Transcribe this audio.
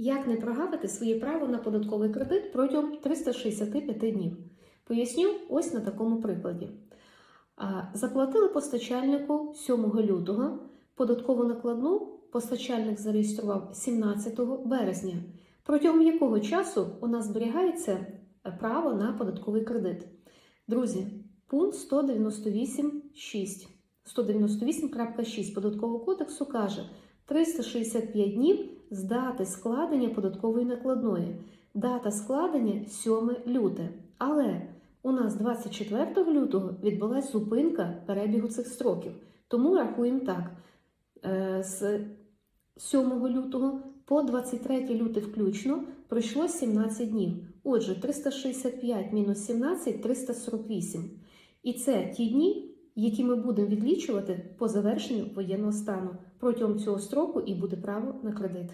Як не прогавити своє право на податковий кредит протягом 365 днів? Поясню ось на такому прикладі. Заплатили постачальнику 7 лютого, податкову накладну постачальник зареєстрував 17 березня, протягом якого часу у нас зберігається е, право на податковий кредит. Друзі, пункт 198.6. 198.6 Податкового кодексу каже 365 днів з дати складення податкової накладної. Дата складення 7 люте. Але у нас 24 лютого відбулася зупинка перебігу цих строків. Тому рахуємо так: Е, з 7 лютого по 23 люте включно пройшло 17 днів. Отже, 365 мінус 17 348. І це ті дні, які ми будемо відлічувати по завершенню воєнного стану. Протягом цього строку і буде право на кредит.